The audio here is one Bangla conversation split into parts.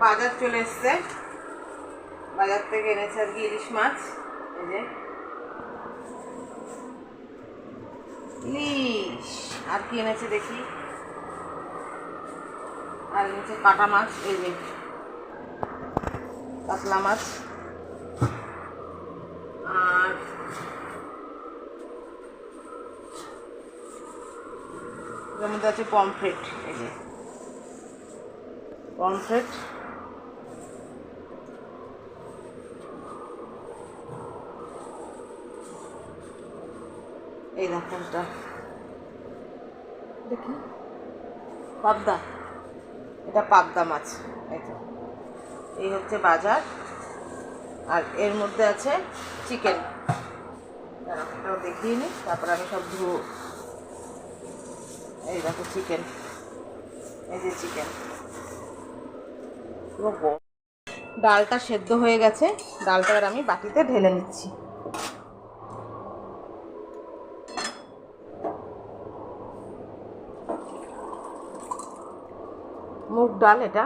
বাজার চলে এসছে। বাজার থেকে এনেছে আর কি ইলিশ মাছ। এই যে। ইলিশ। আর কি এনেছে দেখি। আর এনেছে কাটা মাছ, এই যে। কাতলা মাছ। আর মধ্যে আছে পমফ্রেট এই যে। পমফ্রেট এই দেখো এটা দেখি। পাবদা। এটা পাবদা মাছ তো। এই হচ্ছে বাজার। আর এর মধ্যে আছে চিকেন। এটাও দেখিয়ে নি তারপর আমি সব ধুবো। এই দেখো চিকেন। এই যে চিকেন। ডালটা সেদ্ধ হয়ে গেছে। ডালটা এবার আমি বাটিতে ঢেলে নিচ্ছি। মুগ ডাল এটা?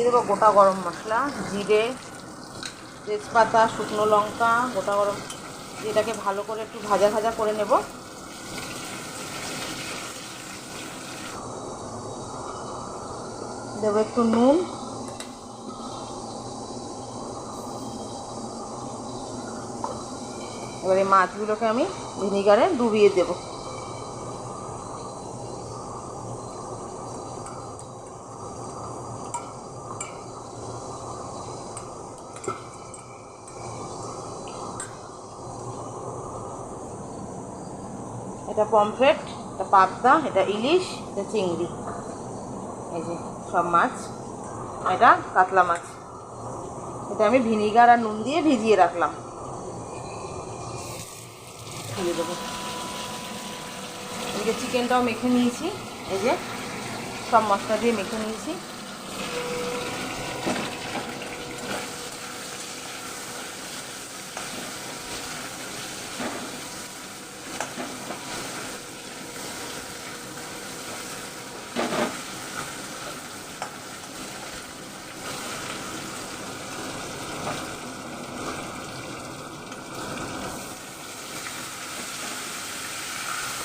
দিয়ে দেবো গোটা গরম মশলা, জিরে, তেজপাতা, শুকনো লঙ্কা, গোটা গরম, এটাকে ভালো করে একটু ভাজা ভাজা করে নেব। দেবো একটু নুন। এবারে মাছগুলোকে আমি ভিনিগারে ডুবিয়ে দেবো। এটা পমফ্রেট এটা পাবদা, এটা ইলিশ, এটা চিংড়ি। এই যে সব মাছ, এটা কাতলা মাছ। এটা আমি ভিনিগার আর নুন দিয়ে ভিজিয়ে রাখলাম। দিয়ে দেবো। এদিকে চিকেনটাও মেখে নিয়েছি। এই যে সব মশলা দিয়ে মেখে নিয়েছি।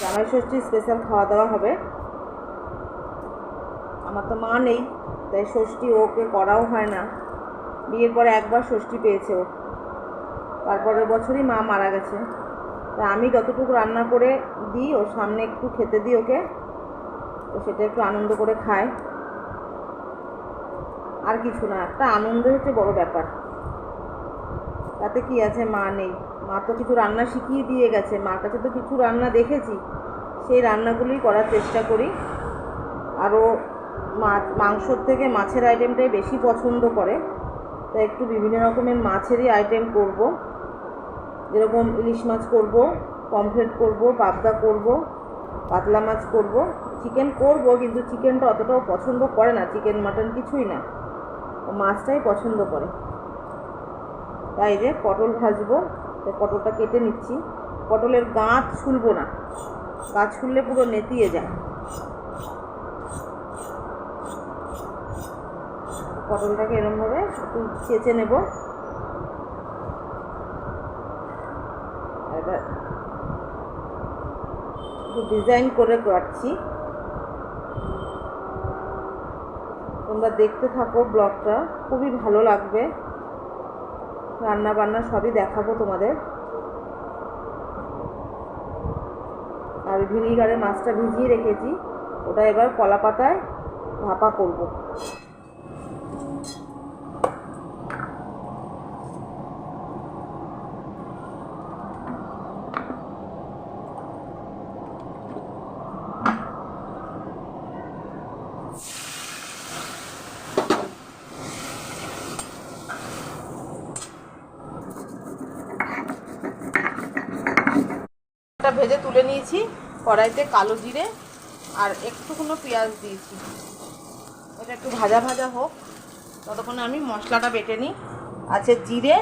জামাই ষষ্ঠী স্পেশাল খাওয়া দাওয়া হবে। আমার তো মা নেই, তাই ষষ্ঠী ওকে করাও হয় না। বিয়ের পরে একবার ষষ্ঠী পেয়েছে ও। তারপরের বছরই মা মারা গেছে। তা আমি যতটুকু রান্না করে দিই, ওর সামনে একটু খেতে দিই ওকে তো সেটা একটু আনন্দ করে খায়। আর কিছু না, একটা আনন্দ হচ্ছে বড় ব্যাপার। তাতে কি আছে, মা নেই। মা তো কিছু রান্না শিখিয়ে দিয়ে গেছে। মার কাছে তো কিছু রান্না দেখেছি। সেই রান্নাগুলোই করার চেষ্টা করি। আরও মাছ, মাংসর থেকে মাছের আইটেমটাই বেশি পছন্দ করে। তাই একটু বিভিন্ন রকমের মাছেরই আইটেম করব। যেরকম ইলিশ মাছ করব, পমফ্রেট করব, পাবদা করব, পাতলা মাছ করব। চিকেন করব, কিন্তু চিকেনটা অতটাও পছন্দ করে না। চিকেন, মাটন কিছুই না। মাছটাই পছন্দ করে। তাই যে পটল ভাজবো। তো পটলটা কেটে নিচ্ছি। পটলের গাঁত ছুলবো না। গাছ ছুললে পুরো নেতিয়ে যায়। পটলটাকে এরমভাবে একটু চেঁচে নেব। একটু ডিজাইন করে কাটছি তোমরা দেখতে থাকো ব্লগটা। খুবই ভালো লাগবে। রান্না বান্না সবই দেখাবো তোমাদের। আর ভিনিগারে মাছটা ভিজিয়ে রেখেছি। ওটা এবার কলা পাতায় ভাপা করব। ভেজে তুলে নিয়েছি, কড়াইতে কালো জিরে আর একটুকুনো পেঁয়াজ দিয়েছি। এটা একটু ভাজা ভাজা হোক, ততক্ষণে আমি মশলাটা বেটে নিই। আছে জিরে,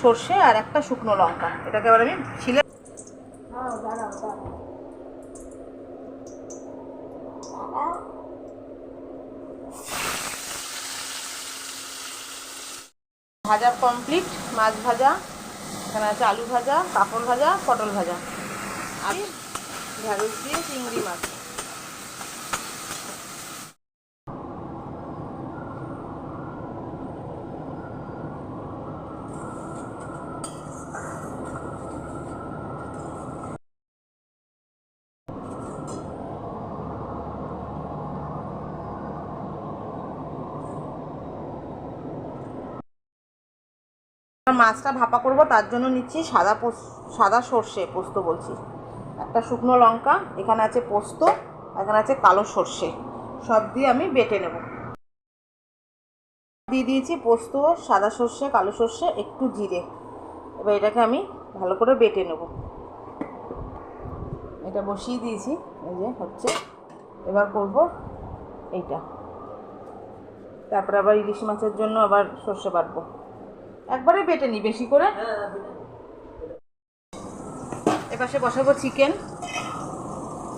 সর্ষে আর একটা শুকনো লঙ্কা। এটাকে এবার আমি ছিলে ভাজা কমপ্লিট, মাছ ভাজা। এখানে আছে আলু ভাজা কাপড় ভাজা পটল ভাজা। আর ঢ্যাঁড়স দিয়ে চিংড়ি মাছ। মাছটা ভাপা করব, তার জন্য নিচ্ছি সাদা সাদা সর্ষে পোস্ত বলছি। একটা শুকনো লঙ্কা, এখানে আছে পোস্ত এখানে আছে কালো সর্ষে। সব দিয়ে আমি বেটে নেব। দিয়ে দিয়েছি পোস্ত, সাদা সর্ষে, কালো সর্ষে, একটু জিরে। এবার এটাকে আমি ভালো করে বেটে নেব। এটা বসিয়ে দিয়েছি, এই যে হচ্ছে। এবার করব এইটা। তারপরে আবার ইলিশ মাছের জন্য আবার সর্ষে বাটবো। একবারে বেটে নি বেশি করে। এপাশে বসাবো চিকেন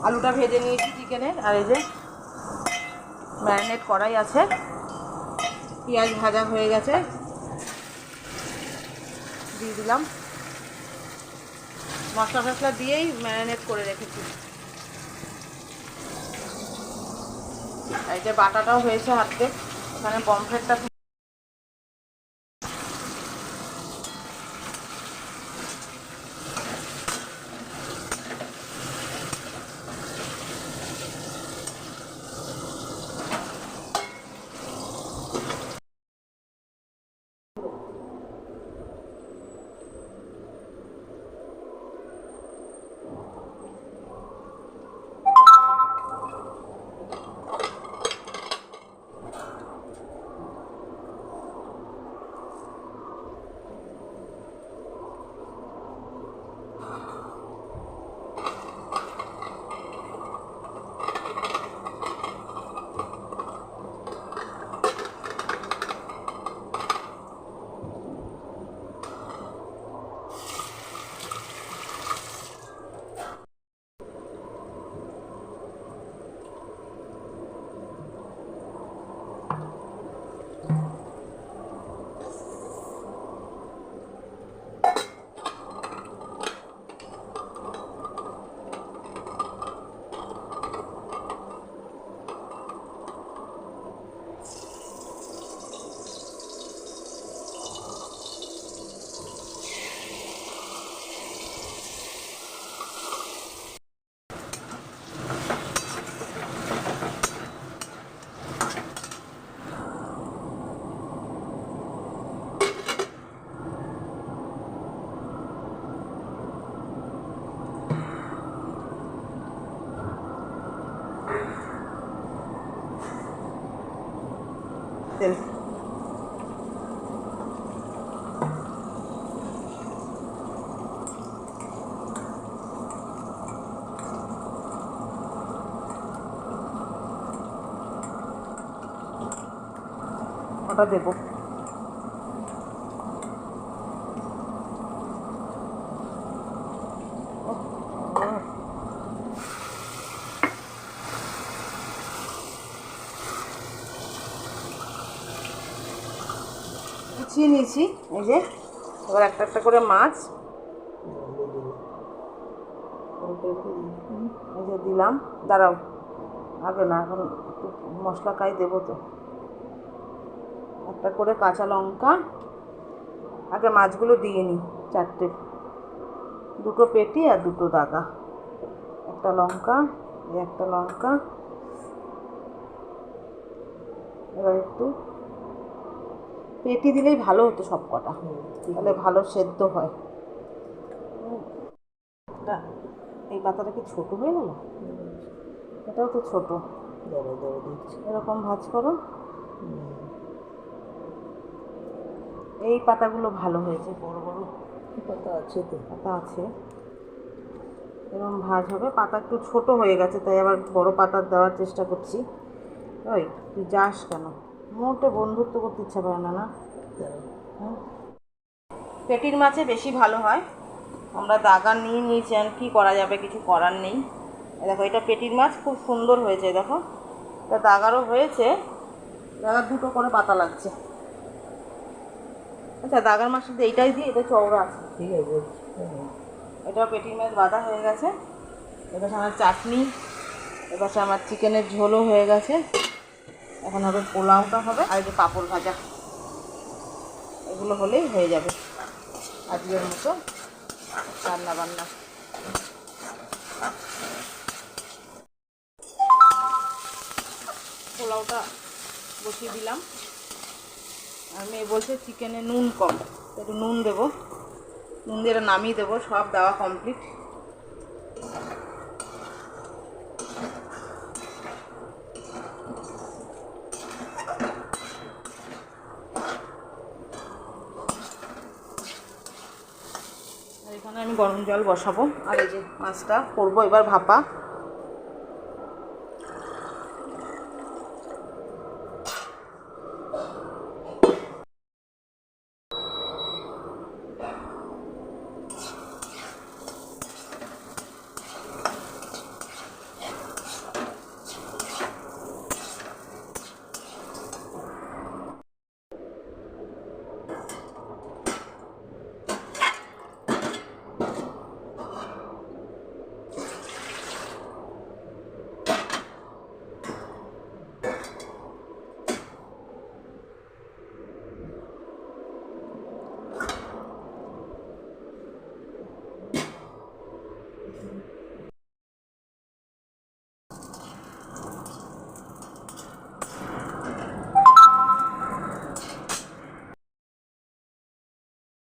আলুটা ভেজে নিয়েছি চিকেনের আর এই যে ম্যারিনেট করাই আছে। পেঁয়াজ ভাজা হয়ে গেছে। দিয়ে দিলাম। মশলা টশলা দিয়েই ম্যারিনেট করে রেখেছি। এই যে বাটাটাও হয়েছে হাতে। এখানে পমফ্রেটটা তেল ওটা দেবো গুছিয়ে নিয়েছি, এই যে। এবার একটা একটা করে মাছ। এই যে দিলাম। দাঁড়াও। আগে না, এখন একটু মশলা খাই দেবো তো। একটা করে কাঁচা লঙ্কা। আগে মাছগুলো দিয়ে নিই, চারটে। দুটো পেটি আর দুটো দাগা। একটা লঙ্কা একটা লঙ্কা। এবার একটু পেটি দিলেই ভালো হতো সব কটা তাহলে ভালো সেদ্ধ হয়। এই পাতাটা কি ছোট হয়ে গেল? এটাও তো ছোট। এরকম ভাজ করো। এই পাতাগুলো ভালো হয়েছে। বড় বড় পাতা আছে তো। পাতা আছে। এরকম ভাজ হবে। পাতা একটু ছোট হয়ে গেছে তাই আবার বড় পাতা দেওয়ার চেষ্টা করছি। ওই তুই যাস কেন? মোটে বন্ধুত্ব করতে ইচ্ছা করে না না? পেটির মাছে বেশি ভালো হয়। আমরা দাগা নিয়ে নিয়েছি আর কী করা যাবে কিছু করার নেই। দেখো এটা পেটির মাছ খুব সুন্দর হয়েছে দেখো। এটা দাগারও হয়েছে। দাগার দুটো করে পাতা লাগছে। আচ্ছা দাগার মাছ শুধু এইটাই দিয়ে এটা চওড়া আছে। ঠিক আছে এটা পেটির মাছ বাঁধা হয়ে গেছে। এবার আমার চাটনি এবার আমার চিকেনের ঝোলও হয়ে গেছে। এখন হবে পোলাওটা হবে, আর যে পাপড় ভাজা। এগুলো হলেই হয়ে যাবে। আজকের মতো রান্না বান্না পোলাওটা বসিয়ে দিলাম। আর মেয়ে বলছে চিকেনে নুন কম, একটু নুন দেবো। নুন দিয়ে নামিয়ে দেবো, সব দেওয়া কমপ্লিট আর এখানে আমি গরম জল বসাবো। আর এই যে মাছটা করব এবার ভাপা।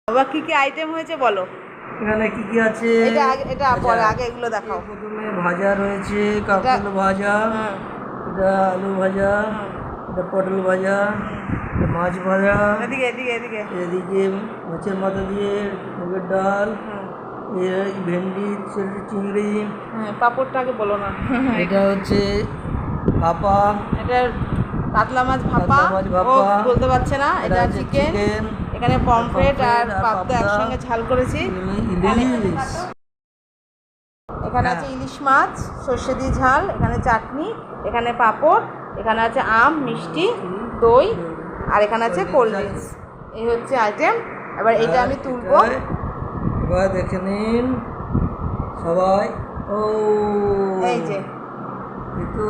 বাবা কি কি আইটেম হয়েছে বলো? এখানে কি কি আছে? এটা এটা পরে আগে এগুলো দেখাও। প্রথমে ভাজা রয়েছে কাঁকরোল ভাজা এটা আলু ভাজা এটা পটল ভাজা মাছ ভাজা এদিকে এদিকে এদিকে। এদিকে মাছের মাথা দিয়ে মুগের ডাল ভেন্ডি চিংড়ি। হ্যাঁ পাঁপড়টা আগে বলো না। এটা হচ্ছে ভাপা। এটা কাতলা মাছ ভাপা। ও বলতে পারছে না। এটা চিকেন এখানে পমফ্রেট আর পাবদা। একসঙ্গে ঝাল করেছি। এখানে হ্যাঁ। আছে ইলিশ মাছ সর্ষে দিয়ে ঝাল এখানে চাটনি এখানে পাঁপড় এখানে আছে আম মিষ্টি দই আর এখানে আছে কোল্ড ড্রিঙ্কস এই হচ্ছে আইটেম এবার এটা আমি তুলবো। এবার- দেখে নিন। সবাই ও। এই যে। কিন্তু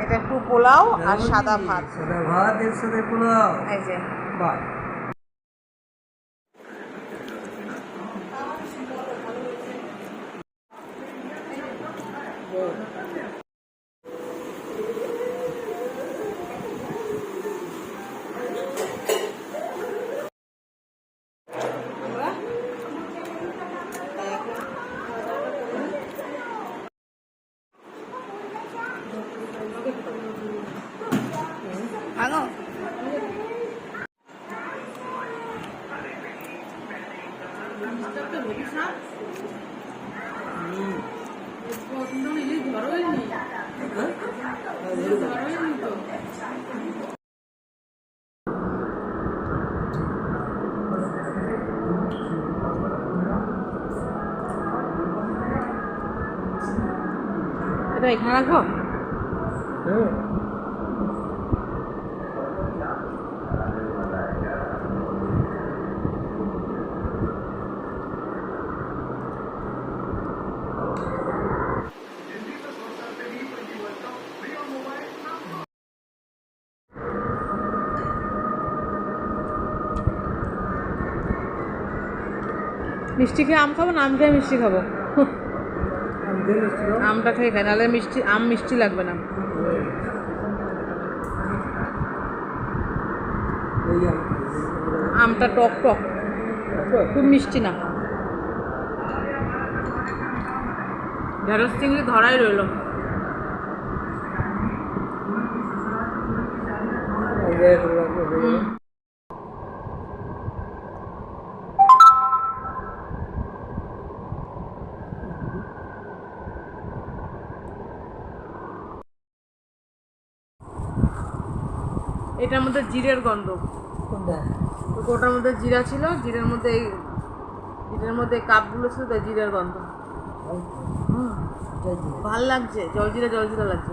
এটা একটু পোলাও আর সাদা। ভাত। সাদা ভাত এর সাথে পোলাও। এই যে। বাহ ভাঙো এটা এখানে রাখো। মিষ্টি খেয়ে আম খাব না আম খেয়ে মিষ্টি খাব আমি দিয়ে মিষ্টি দাও। আমটা খেয়ে খাই, নাহলে মিষ্টি, আম মিষ্টি লাগবে না। আমটা টক টক, খুব মিষ্টি না। ঢেঁড়স চিংড়ি ধরাই রইল। এই যে এগুলো রাখো, এই যে। এটার মধ্যে জিরের গন্ধ। তো ওটার মধ্যে জিরা ছিল জিরের মধ্যে এই জিরের মধ্যে কাপগুলো ছিল তাই জিরের গন্ধ। জল ভালো লাগছে জলজিরা জলজিরা লাগছে।